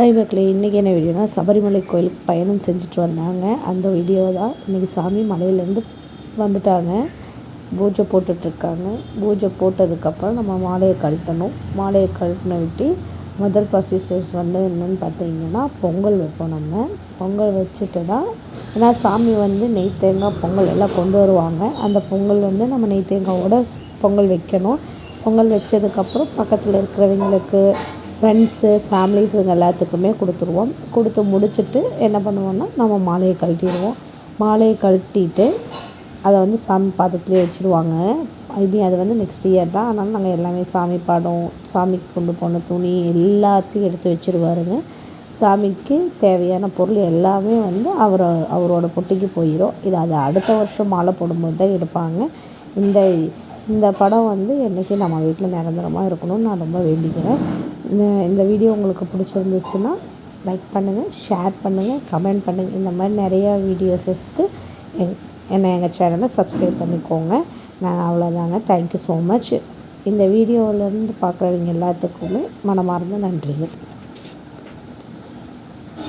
Hi மக்களே இன்றைக்கி என்ன வீடியோனா சபரிமலை கோயிலுக்கு பயணம் செஞ்சுட்டு வந்தாங்க. அந்த வீடியோ தான் இன்றைக்கி சாமி மலையிலேருந்து வந்துட்டாங்க. பூஜை போட்டுட்ருக்காங்க. பூஜை போட்டதுக்கப்புறம் நம்ம மாலையை கழட்டணும். மாலையை கழட்டின விட்டு முதல் ப்ரொசீஜர்ஸ் வந்து என்னென்னு பார்த்தீங்கன்னா பொங்கல் வைப்போம் நம்ம. பொங்கல் வச்சுட்டு தான் ஏன்னா சாமி வந்து நெய் தேங்காய் பொங்கல் எல்லாம் கொண்டு வருவாங்க. அந்த பொங்கல் வந்து நம்ம நெய் தேங்காயோட பொங்கல் வைக்கணும். பொங்கல் வச்சதுக்கப்புறம் பக்கத்தில் இருக்கிறவங்களுக்கு ஃப்ரெண்ட்ஸு ஃபேமிலிஸ் எல்லாத்துக்குமே கொடுத்துருவோம். கொடுத்து முடிச்சுட்டு என்ன பண்ணுவோம்னா நம்ம மாலையை கழட்டிடுவோம். மாலையை கழட்டிட்டு அதை வந்து சாமி பாதத்துலேயே வச்சுருவாங்க. இனி அது வந்து நெக்ஸ்ட் இயர் தான். அதனால் நாங்கள் எல்லாமே சாமி படம் சாமிக்கு கொண்டு போன துணி எல்லாத்தையும் எடுத்து வச்சுருவாருங்க. சாமிக்கு தேவையான பொருள் எல்லாமே வந்து அவர் அவரோட பொட்டிக்கு போயிடும் இது அது அடுத்த வருஷம் மாலை போடும்போது தான் எடுப்பாங்க. இந்த இந்த படம் வந்து என்றைக்கு நம்ம வீட்டில் நிரந்தரமாக இருக்கணும்னு நான் ரொம்ப வேண்டிக்கிறேன். இந்த இந்த வீடியோ உங்களுக்கு பிடிச்சிருந்துச்சுன்னா லைக் பண்ணுங்கள் ஷேர் பண்ணுங்கள் கமெண்ட் பண்ணுங்கள் இந்த மாதிரி நிறையா வீடியோஸஸ்க்கு எங் என்னை எங்கள் சேனலை சப்ஸ்கிரைப் பண்ணிக்கோங்க. நான் அவ்வளோதாங்க தேங்க்யூ ஸோ மச் இந்த வீடியோவிலேருந்து பார்க்குறவங்க எல்லாத்துக்குமே மனமார்ந்த நன்றிகள்.